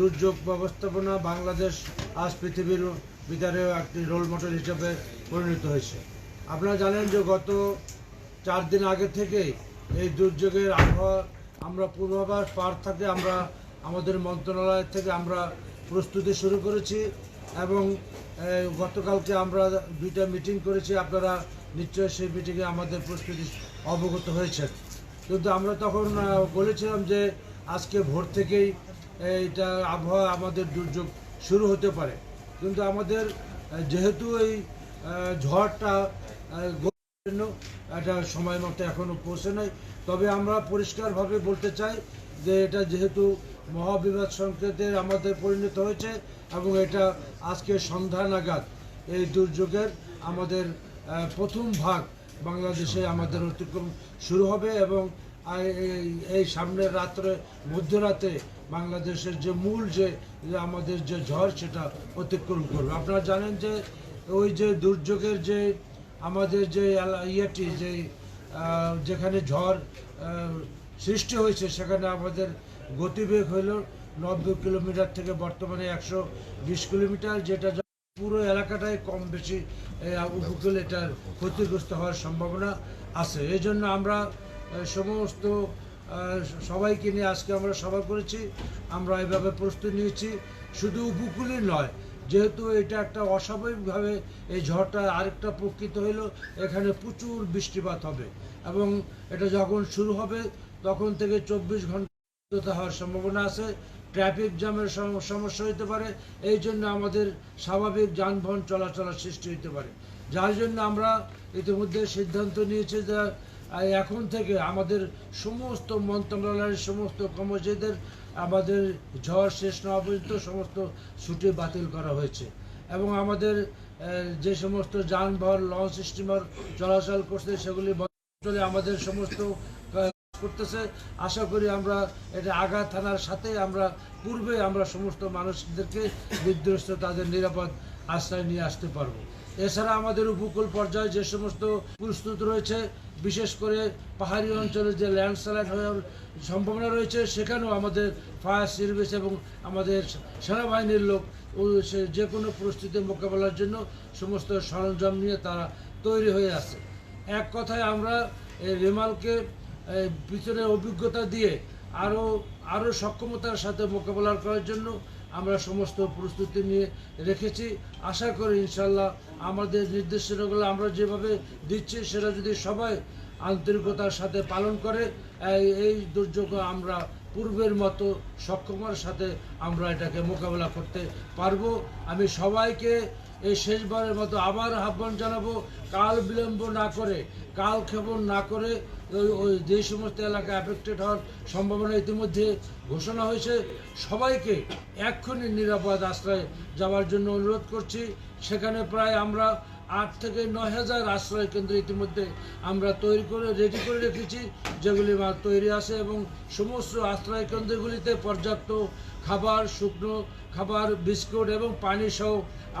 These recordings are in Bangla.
দুর্যোগ ব্যবস্থাপনা বাংলাদেশ আজ পৃথিবীর ভিতরে একটি রোল মডেল হিসেবে পরিণত হয়েছে। আপনারা জানেন যে গত চার দিন আগে থেকেই এই দুর্যোগের আবহাওয়া আমরা পূর্বাভাস পার থাকে আমরা আমাদের মন্ত্রণালয় থেকে আমরা প্রস্তুতি শুরু করেছি এবং গতকালকে আমরা দুইটা মিটিং করেছি, আপনারা নিশ্চয়ই সেই মিটিংয়ে আমাদের প্রস্তুতি অবগত হয়েছে কিন্তু আমরা তখন বলেছিলাম যে আজকে ভোর থেকেই এইটা আবহাওয়া আমাদের দুর্যোগ শুরু হতে পারে। কিন্তু আমাদের যেহেতু এই ঝড়টা জন্য একটা সময় মতো এখনও পৌঁছে নাই, তবে আমরা পরিষ্কারভাবে বলতে চাই যে এটা যেহেতু মহাবিবাদ সংকেতের আমাদের পরিণত হয়েছে এবং এটা আজকে সন্ধ্যা নাগাদ এই দুর্যোগের আমাদের প্রথম ভাগ বাংলাদেশে আমাদের অতিক্রম শুরু হবে এবং এই সামনের রাত্রে, মধ্যরাতে বাংলাদেশের যে মূল যে আমাদের যে ঝড় সেটা অতিক্রম করবে। আপনারা জানেন যে, ওই যে দুর্যোগের যে আমাদের যে ইয়েটি যে যেখানে ঝড় সৃষ্টি হয়েছে, সেখানে আমাদের গতিবেগ হলো নব্বই কিলোমিটার থেকে বর্তমানে একশো বিশ কিলোমিটার, যেটা পুরো এলাকাটাই কম বেশি উপকূল এটার ক্ষতিগ্রস্ত হওয়ার সম্ভাবনা আছে। এই জন্য আমরা সমস্ত সবাইকে নিয়ে আজকে আমরা সভা করেছি। আমরা এভাবে প্রস্তুতি নিয়েছি। শুধু উপকূলই নয়, যেহেতু এটা একটা অস্বাভাবিকভাবে এই ঝড়টা আরেকটা প্রকৃত হইল, এখানে প্রচুর বৃষ্টিপাত হবে এবং এটা যখন শুরু হবে, তখন থেকে চব্বিশ ঘণ্টা হওয়ার সম্ভাবনা আছে। ট্রাফিক জ্যামের সমস্যা হতে পারে, এই জন্য আমাদের স্বাভাবিক যানবাহন চলাচলের সৃষ্টি হতে পারে। যার জন্য আমরা ইতিমধ্যে সিদ্ধান্ত নিয়েছি যে আহ, এখন থেকে আমাদের সমস্ত মন্ত্রণালয়ের সমস্ত কর্মচারীদের আমাদের ঝড় শেষ না পর্যন্ত সমস্ত ছুটি বাতিল করা হয়েছে। এবং আমাদের যে সমস্ত যানবাহন লঞ্চ স্টিমার চলাচল করছে সেগুলি চলে আমাদের সমস্ত করতেছে। আশা করি আমরা এটা আগা থানার সাথে আমরা পূর্বে আমরা সমস্ত মানুষদেরকে বিধ্বস্ত তাদের নিরাপদ আশ্রয় নিয়ে আসতে পারব। এছাড়া আমাদের উপকূল পর্যায়ে যে সমস্ত প্রস্তুত রয়েছে, বিশেষ করে পাহাড়ি অঞ্চলে যে ল্যান্ডস্লাইড হওয়ার সম্ভাবনা রয়েছে, সেখানেও আমাদের ফায়ার সার্ভিস এবং আমাদের সেনাবাহিনীর লোক যে কোনো পরিস্থিতি মোকাবেলার জন্য সমস্ত সরঞ্জাম নিয়ে তারা তৈরি হয়ে আছে। এক কথায় আমরা রেমালকে পিছনের অভিজ্ঞতা দিয়ে আরও আরও সক্ষমতার সাথে মোকাবেলা করার জন্য আমরা সমস্ত প্রস্তুতি নিয়ে রেখেছি। আশা করি ইনশাল্লাহ আমাদের নির্দেশনাগুলো আমরা যেভাবে দিচ্ছি, সেটা যদি সবাই আন্তরিকতার সাথে পালন করে, এই- দুর্যোগ আমরা পূর্বের মতো সক্ষমার সাথে আমরা এটাকে মোকাবেলা করতে পারব। আমি সবাইকে এই শেষবারের মতো আবার আহ্বান জানাব, কাল বিলম্ব না করে, কাল ক্ষেপণ না করে ওই যে সমস্ত এলাকা অ্যাফেক্টেড হওয়ার সম্ভাবনা ইতিমধ্যে ঘোষণা হয়েছে। সবাইকে এক্ষুনি নিরাপদ আশ্রয়ে যাওয়ার জন্য অনুরোধ করছি। সেখানে প্রায় আমরা আট থেকে নয় হাজার আশ্রয় কেন্দ্র ইতিমধ্যে আমরা তৈরি করে রেডি করে রেখেছি, যেগুলি তৈরি আছে এবং সমস্ত আশ্রয় কেন্দ্রগুলিতে পর্যাপ্ত খাবার, শুকনো খাবার, বিস্কুট এবং পানি সহ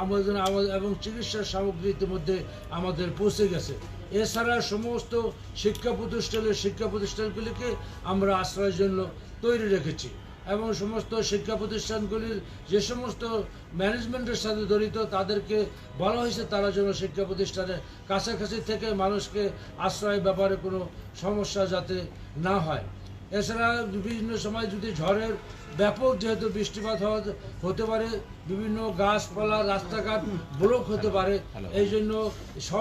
আমাদের এবং চিকিৎসা সামগ্রী ইতিমধ্যে আমাদের পৌঁছে গেছে। এছাড়া সমস্ত শিক্ষা প্রতিষ্ঠানের, শিক্ষা প্রতিষ্ঠানগুলিকে আমরা আশ্রয়ের জন্য তৈরি রেখেছি। এবং সমস্ত শিক্ষা প্রতিষ্ঠানগুলির যে সমস্ত ম্যানেজমেন্টের সাথে জড়িত তাদেরকে বলা হয়েছে তারা যেন শিক্ষা প্রতিষ্ঠানের কাছাকাছি থেকে মানুষকে আশ্রয় ব্যাপারে কোনো সমস্যা যাতে না হয়। এছাড়া বিভিন্ন সময় যদি ঝড়ের ব্যাপক যেহেতু বৃষ্টিপাত হতে পারে বিভিন্ন গাছপালা রাস্তাঘাট ব্লক হতে পারে এই জন্য স্ব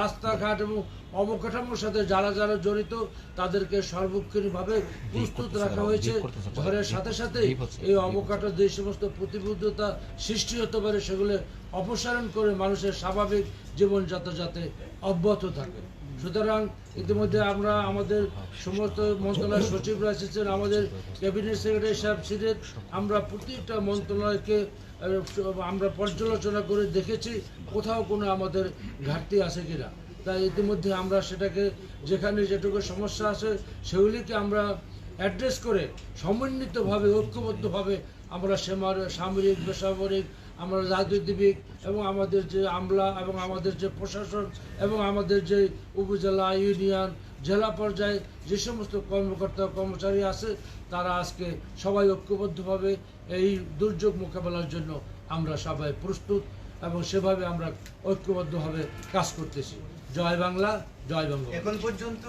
রাস্তাঘাট এবং অবকাঠামোর সাথে যারা যারা জড়িত তাদেরকে সর্বক্ষণিকভাবে প্রস্তুত রাখা হয়েছে। ঝড়ের সাথে সাথে এই অবকাঠামো যে সমস্ত প্রতিবদ্ধতা সৃষ্টি হতে পারে সেগুলো অপসারণ করে মানুষের স্বাভাবিক জীবনযাত্রা যাতে অব্যাহত থাকে। সুতরাং ইতিমধ্যে আমরা আমাদের সমস্ত মন্ত্রণালয় সচিবরা এসেছেন আমাদের ক্যাবিনেট সেক্রেটারি সাহেব ছিলেন আমরা প্রতিটা মন্ত্রণালয়কে আমরা পর্যালোচনা করে দেখেছি কোথাও কোনো আমাদের ঘাটতি আছে কিনা। তাই ইতিমধ্যে আমরা সেটাকে যেখানে যেটুকু সমস্যা আছে সেগুলিকে আমরা অ্যাড্রেস করে সমন্বিতভাবে, ঐক্যবদ্ধভাবে আমরা সেমার, সামরিক, বেসামরিক, আমরা রাজনীতিবিদ এবং আমাদের যে আমলা এবং আমাদের যে প্রশাসন এবং আমাদের যে উপজেলা, ইউনিয়ন, জেলা পর্যায়ে যে সমস্ত কর্মকর্তা, কর্মচারী আছে, তারা আজকে সবাই ঐক্যবদ্ধভাবে এই দুর্যোগ মোকাবেলার জন্য আমরা সবাই প্রস্তুত এবং সেভাবে আমরা ঐক্যবদ্ধভাবে কাজ করতেছি। জয় বাংলা জয় বঙ্গ এখন পর্যন্ত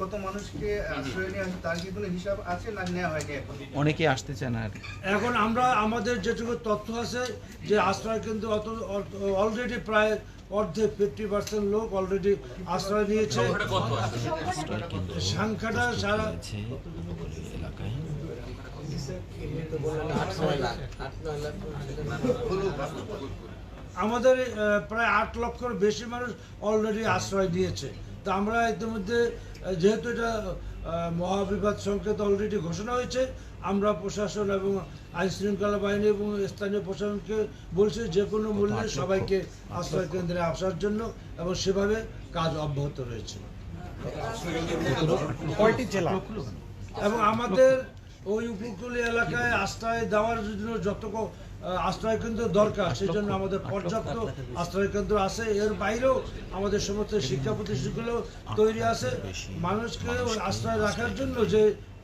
কত মানুষকে আশ্রয় নেওয়া হয়েছে তার কি কোনো হিসাব আছে না নেওয়া হয়নি এখন? অনেকে আসতে চান আর। এখন আমরা আমাদের যেটুকু তথ্য আছে যে আশ্রয় কিন্তু অত অলরেডি প্রায় অর্ধেক ফিফটি পার্সেন্ট লোক অলরেডি আশ্রয় নিয়েছে। সংখ্যাটা সারা এলাকায় আমাদের প্রায় আট লক্ষর বেশি মানুষ অলরেডি আশ্রয় দিয়েছে তা আমরা ইতিমধ্যে যেহেতু এটা মহাবিবাদ সংকেত অলরেডি ঘোষণা হয়েছে আমরা প্রশাসন এবং আইন শৃঙ্খলা বাহিনী এবং স্থানীয় প্রশাসনকে বলছি যে কোনো মূল্যে সবাইকে আশ্রয় কেন্দ্রে আসার জন্য এবং সেভাবে কাজ অব্যাহত রয়েছে। এবং আমাদের ওই উপকূলীয় এলাকায় আশ্রয় দেওয়ার জন্য যত ক- আহ, আশ্রয় কেন্দ্র দরকার সেই জন্য আমাদের পর্যাপ্ত আশ্রয় কেন্দ্র আছে। এর বাইরেও আমাদের সমস্ত শিক্ষা প্রতিষ্ঠানগুলো তৈরি আছে। মানুষকে আশ্রয় রাখার জন্য যে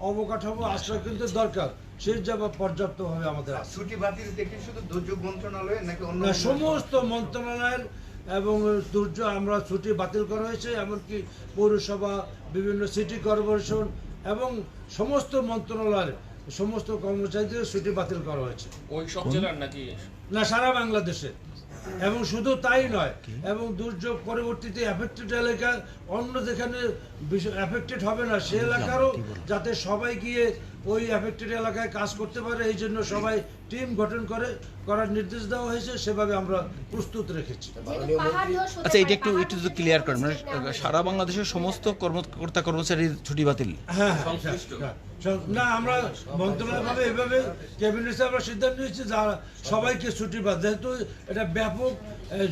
অবকাঠামো আশ্রয় কেন্দ্র দরকার সেই জায়গা পর্যাপ্তভাবে আমাদের আছে। ছুটি বাতিল দেখে শুধু দুর্যোগ মন্ত্রণালয় নাকি অন্য সমস্ত মন্ত্রণালয়ের এবং দুর্য আমরা ছুটি বাতিল করা হয়েছে এমনকি পৌরসভা বিভিন্ন সিটি কর্পোরেশন এবং সমস্ত মন্ত্রণালয়ের সমস্ত কর্মচারীদের ছুটি বাতিল করা হয়েছে। ওই সব জেলার নাকি? না সারা বাংলাদেশে। এবং শুধু তাই নয় এবং দুর্যোগ পরবর্তীতে অ্যাফেক্টেড এলাকা অন্য যেখানে অ্যাফেক্টেড হবে না সে এলাকারও যাতে সবাই গিয়ে ওই অ্যাফেক্টেড এলাকায় কাজ করতে পারে এই জন্য সবাই টিম গঠন করে করার নির্দেশ দেওয়া হয়েছে সেভাবে আমরা প্রস্তুত রেখেছি। আচ্ছা এটা একটু একটু যদি ক্লিয়ার করেন মানে সারা বাংলাদেশের সমস্ত কর্মকর্তা কর্মচারীর ছুটি বাতিল। হ্যাঁ হ্যাঁ, না, আমরা মন্ত্রণালয় ভাবে এভাবে ক্যাবিনেটে আমরা সিদ্ধান্ত নিয়েছি যা সবাইকে ছুটি বাদ যেহেতু এটা ব্যাপক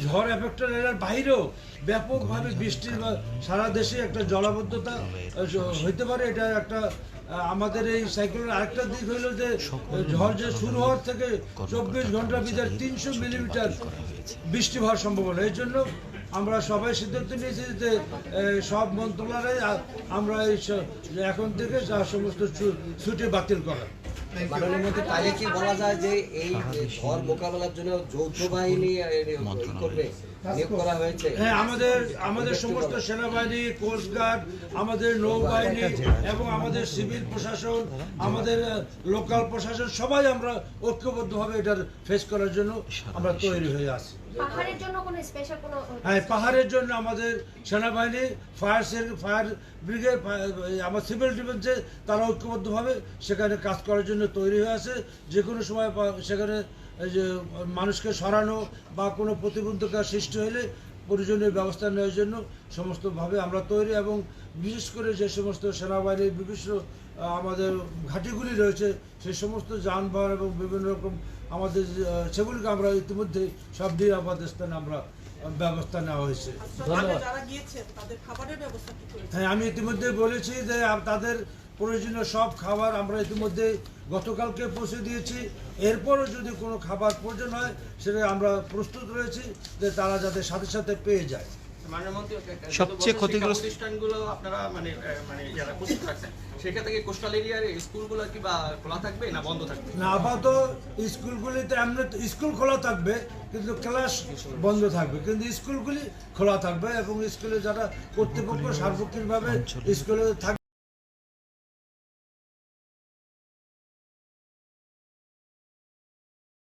ঝড় এফেক্টেড এরিয়ার বাইরেও ব্যাপকভাবে বৃষ্টির সারা দেশে একটা জলাবদ্ধতা হইতে পারে। এটা একটা আমাদের এই সাইক্লোনের আরেকটা দিক হইল যে ঝড় যে শুরু হওয়ার থেকে চব্বিশ ঘণ্টার ভিতরে তিনশো মিলিমিটার বৃষ্টি হওয়ার সম্ভাবনা। এই জন্য আমরা সবাই সিদ্ধান্ত নিয়েছি যে সব মন্ত্রণালয়ে আমরা এই এখন থেকে যা সমস্ত ছুটি বাতিল করা। মাননীয় মন্ত্রী তাহলে কি বলা যায় যে এই যে মোকাবেলার জন্য যৌথ বাহিনী করবে? হ্যাঁ আমাদের আমাদের সমস্ত সেনাবাহিনী কোস্টগার্ড আমাদের নৌবাহিনী এবং আমাদের সিভিল প্রশাসন আমাদের লোকাল প্রশাসন সবাই আমরা ঐক্যবদ্ধভাবে এটার ফেস করার জন্য আমরা তৈরি হয়ে আছি। পাহাড়ের জন্য কোনো স্পেশাল হ্যাঁ পাহাড়ের জন্য আমাদের সেনাবাহিনী ফায়ার ফায়ার ব্রিগেড আমার সিভিল ডিফেন্সে তারা ঐক্যবদ্ধভাবে সেখানে কাজ করার জন্য তৈরি হয়ে আছে। যে কোনো সময় সেখানে যে মানুষকে সরানো বা কোনো প্রতিবন্ধকতা সৃষ্টি হলে প্রয়োজনীয় ব্যবস্থা নেওয়ার জন্য সমস্তভাবে আমরা তৈরি এবং বিশেষ করে যে সমস্ত সেনাবাহিনীর বিভিন্ন আমাদের ঘাঁটিগুলি রয়েছে সেই সমস্ত যানবাহন এবং বিভিন্ন রকম আমাদের সেগুলিকে আমরা ইতিমধ্যে সব নিরাপদ স্থানে আমরা ব্যবস্থা নেওয়া হয়েছে। আগে যারা গিয়েছেন তাদের খাবারের ব্যবস্থা কি করেছে হ্যাঁ আমি ইতিমধ্যে বলেছি যে তাদের প্রয়োজনীয় সব খাবার আমরা ইতিমধ্যে গতকালকে পৌঁছে দিয়েছি। এরপরও যদি কোনো খাবার প্রয়োজন হয় সেটা আমরা প্রস্তুত রয়েছি যে তারা যাতে সাথে সাথে পেয়ে যায়। সবচেয়ে ক্ষতিগ্রস্ত- প্রতিষ্ঠানগুলো আপনারা মানে মানে যারা প্রস্তুত রাখছেন সেক্ষেত্রে কি কোস্টাল এরিয়ার স্কুলগুলো কি বা খোলা থাকবে না বন্ধ থাকবে? না আপাতত স্কুলগুলিতে আমরা তো স্কুল খোলা থাকবে কিন্তু ক্লাস বন্ধ থাকবে কিন্তু স্কুলগুলি খোলা থাকবে এবং স্কুলে যারা কর্তৃপক্ষ সার্বক্ষণিকভাবে স্কুলে থাকবে